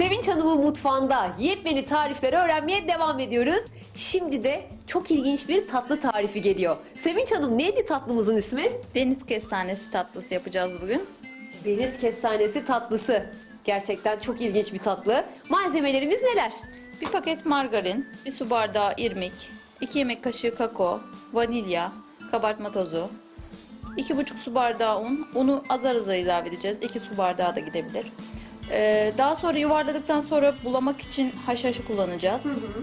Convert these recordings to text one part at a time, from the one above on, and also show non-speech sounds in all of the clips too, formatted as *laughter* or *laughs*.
Sevinç Hanım'ın mutfağında yepyeni tarifleri öğrenmeye devam ediyoruz. Şimdi de çok ilginç bir tatlı tarifi geliyor. Sevinç Hanım neydi tatlımızın ismi? Deniz kestanesi tatlısı yapacağız bugün. Deniz kestanesi tatlısı. Gerçekten çok ilginç bir tatlı. Malzemelerimiz neler? Bir paket margarin, bir su bardağı irmik, 2 yemek kaşığı kakao, vanilya, kabartma tozu, 2,5 su bardağı un. Unu azar azar ilave edeceğiz. 2 su bardağı da gidebilir. Ee, daha sonra yuvarladıktan sonra bulamak için haşhaşı kullanacağız.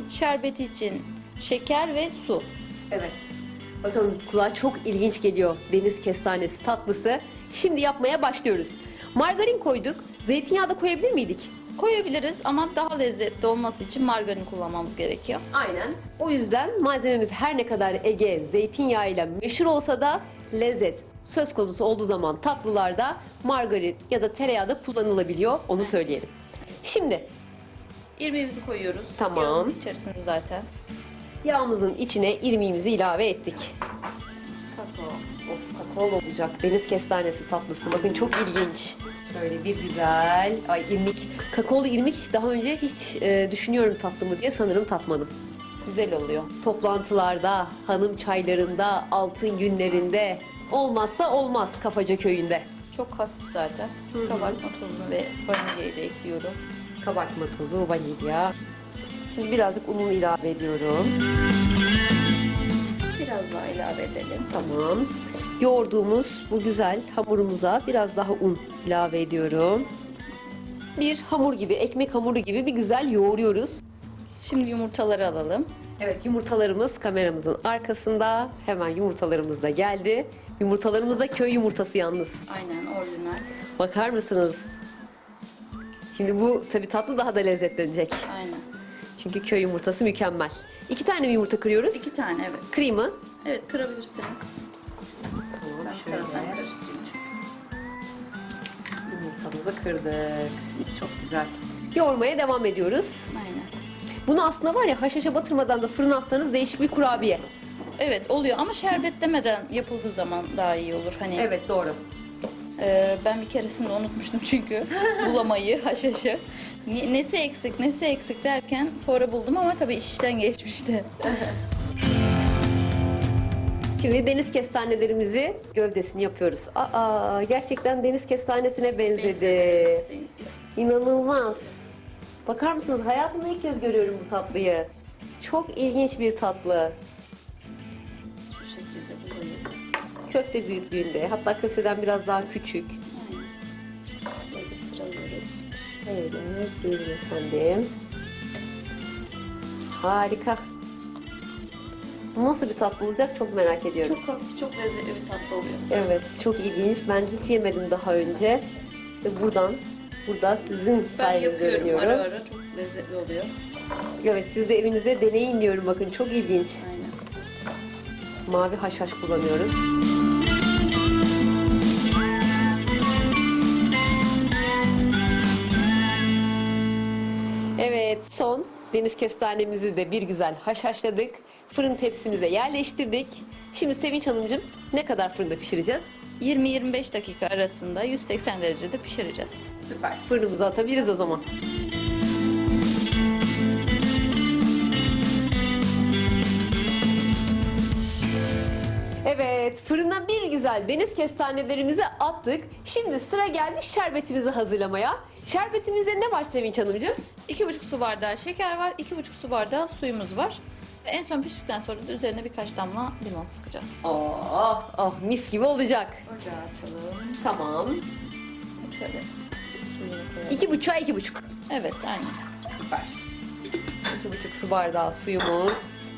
Şerbeti için şeker ve su. Evet. Bakalım kulağa çok ilginç geliyor deniz kestanesi tatlısı. Şimdi yapmaya başlıyoruz. Margarin koyduk. Zeytinyağı da koyabilir miydik? Koyabiliriz ama daha lezzetli olması için margarin kullanmamız gerekiyor. Aynen. O yüzden malzememiz her ne kadar Ege zeytinyağıyla meşhur olsa da lezzet söz konusu olduğu zaman tatlılarda margarin ya da tereyağı da kullanılabiliyor. Onu söyleyelim. Şimdi İrmiğimizi koyuyoruz. Tamam. Yağımız içerisinde zaten. yağımızın içine irmiğimizi ilave ettik. Kakao. Of kakaolu olacak. Deniz kestanesi tatlısı. Bakın çok ilginç. Şöyle bir güzel. Ay irmik. Kakaolu irmik daha önce hiç e, düşünüyorum tatlı mı diye sanırım tatmadım. Güzel oluyor. Toplantılarda, hanım çaylarında, altın günlerinde olmazsa olmaz Kafaca köyünde. Çok hafif zaten. Kabartma tozunu ve vanilyayı da ekliyorum. Kabartma tozu, vanilya. Şimdi birazcık ununu ilave ediyorum. Biraz daha ilave edelim. Tamam. Yoğurduğumuz bu güzel hamurumuza biraz daha un ilave ediyorum. Bir hamur gibi, ekmek hamuru gibi bir güzel yoğuruyoruz. Şimdi yumurtaları alalım. Evet yumurtalarımız kameramızın arkasında. Hemen yumurtalarımız da geldi. Yumurtalarımız da köy yumurtası yalnız. Aynen orijinal. Bakar mısınız? Şimdi bu tabii tatlı daha da lezzetlenecek. Aynen. Çünkü köy yumurtası mükemmel. İki tane mi yumurta kırıyoruz? İki tane evet. Kıyma. Evet kırabilirsiniz. Tamam Ben taraftan karıştırayım çünkü. Yumurtamızı kırdık. Çok güzel. Yoğurmaya devam ediyoruz. Aynen. Bunu aslında var ya haşhaşa batırmadan da fırına atsanız değişik bir kurabiye. Evet oluyor ama şerbetlemeden yapıldığı zaman daha iyi olur. Hani Evet doğru. e, ben bir keresinde unutmuştum çünkü *laughs* bulamayı, haşhaşı. Ne- Nesi eksik, nesi eksik derken sonra buldum ama tabii iş işten geçmişti. *laughs* Şimdi deniz kestanelerimizi gövdesini yapıyoruz. Aa gerçekten deniz kestanesine benzedi. İnanılmaz. Bakar mısınız? Hayatımda ilk kez görüyorum bu tatlıyı. Çok ilginç bir tatlı. Şu şekilde bulayım. Köfte büyüklüğünde. Hatta köfteden biraz daha küçük. Böyle sıralıyoruz. Evet, buyurun efendim. Harika. Bu Nasıl bir tatlı olacak çok merak ediyorum. Çok hafif, çok lezzetli bir tatlı oluyor. Evet, çok ilginç. Ben hiç yemedim daha önce. Ve buradan, burada sizin Ben sayenizde yapıyorum öğreniyorum. ara ara. Çok lezzetli oluyor. Evet, siz de evinizde deneyin diyorum. Bakın çok ilginç. Aynen. Mavi haşhaş kullanıyoruz. Evet, son deniz kestanemizi de bir güzel haşhaşladık. Fırın tepsimize yerleştirdik. Şimdi Sevinç Hanımcığım ne kadar fırında pişireceğiz? 20-25 dakika arasında 180 derecede pişireceğiz. Süper. Fırınımıza atabiliriz o zaman. Evet, fırına bir güzel deniz kestanelerimizi attık. Şimdi sıra geldi şerbetimizi hazırlamaya. Şerbetimizde ne var Sevinç Hanımcığım? 2,5 su bardağı şeker var, 2,5 su bardağı suyumuz var. Ve en son piştikten sonra da üzerine birkaç damla limon sıkacağız. Oh, oh mis gibi olacak. Ocağı açalım. Tamam. Şöyle. İki buçuğa iki buçuk. Evet, aynen. Süper. İki buçuk su bardağı suyumuz,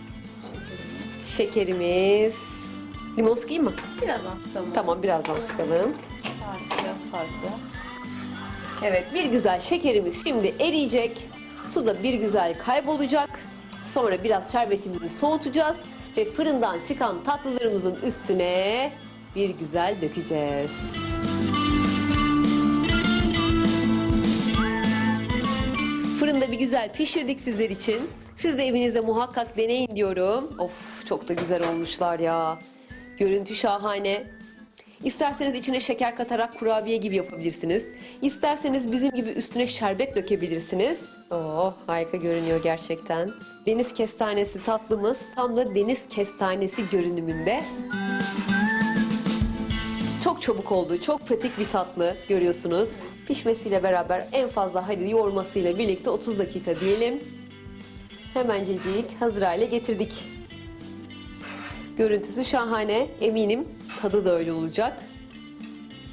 şekerimiz. Limon sıkayım mı? Birazdan sıkalım. Tamam birazdan sıkalım. Farklı, biraz farklı. Evet bir güzel şekerimiz şimdi eriyecek. Su da bir güzel kaybolacak. Sonra biraz şerbetimizi soğutacağız. Ve fırından çıkan tatlılarımızın üstüne bir güzel dökeceğiz. Fırında bir güzel pişirdik sizler için. Siz de evinizde muhakkak deneyin diyorum. Of çok da güzel olmuşlar ya. Görüntü şahane. İsterseniz içine şeker katarak kurabiye gibi yapabilirsiniz. İsterseniz bizim gibi üstüne şerbet dökebilirsiniz. Oh harika görünüyor gerçekten. Deniz kestanesi tatlımız tam da deniz kestanesi görünümünde. Çok çabuk oldu, çok pratik bir tatlı görüyorsunuz. Pişmesiyle beraber en fazla hadi yoğurmasıyla birlikte 30 dakika diyelim. Hemencecik hazır hale getirdik. Görüntüsü şahane. Eminim tadı da öyle olacak.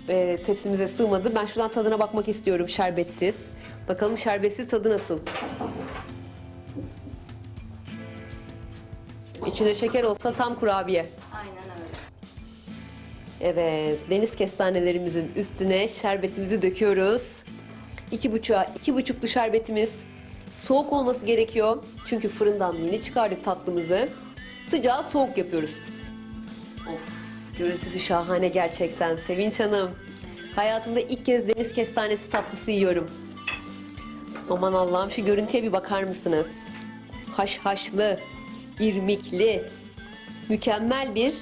Ee, tepsimize sığmadı. Ben şuradan tadına bakmak istiyorum şerbetsiz. Bakalım şerbetsiz tadı nasıl? İçine şeker olsa tam kurabiye. Aynen öyle. Evet, deniz kestanelerimizin üstüne şerbetimizi döküyoruz. İki buçuğa, iki buçuklu şerbetimiz. Soğuk olması gerekiyor. Çünkü fırından yeni çıkardık tatlımızı. Sıcağı soğuk yapıyoruz. Of, görüntüsü şahane gerçekten. Sevinç Hanım, hayatımda ilk kez deniz kestanesi tatlısı yiyorum. Aman Allah'ım şu görüntüye bir bakar mısınız? Haşhaşlı, irmikli, mükemmel bir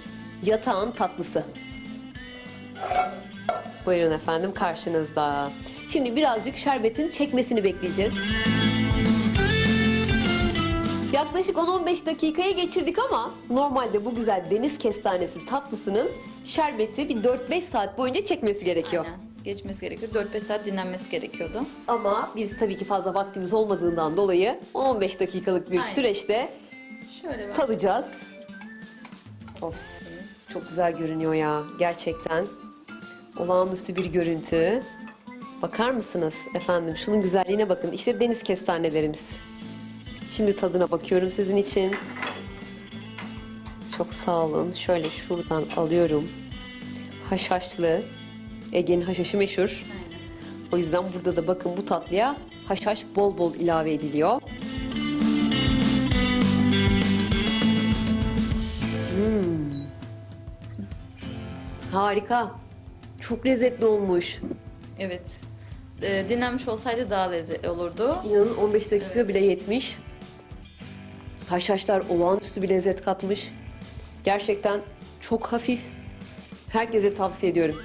yatağın tatlısı. Buyurun efendim karşınızda. Şimdi birazcık şerbetin çekmesini bekleyeceğiz. Yaklaşık 10-15 dakikayı geçirdik ama normalde bu güzel deniz kestanesi tatlısının şerbeti bir 4-5 saat boyunca çekmesi gerekiyor. Aynen. Geçmesi gerekiyor. 4-5 saat dinlenmesi gerekiyordu. Ama biz tabii ki fazla vaktimiz olmadığından dolayı 10-15 dakikalık bir Aynen. süreçte Şöyle bak. tadacağız. Of, çok güzel görünüyor ya gerçekten. Olağanüstü bir görüntü. Bakar mısınız efendim? Şunun güzelliğine bakın. İşte deniz kestanelerimiz. Şimdi tadına bakıyorum sizin için. Çok sağ olun. Şöyle şuradan alıyorum. Haşhaşlı. Ege'nin haşhaşı meşhur. O yüzden burada da bakın bu tatlıya haşhaş bol bol ilave ediliyor. Hmm. Harika. Çok lezzetli olmuş. Evet. Ee, dinlenmiş olsaydı daha lezzetli olurdu. İnanın 15 dakika Evet. bile yetmiş. Haşhaşlar olağanüstü bir lezzet katmış. Gerçekten çok hafif. Herkese tavsiye ediyorum.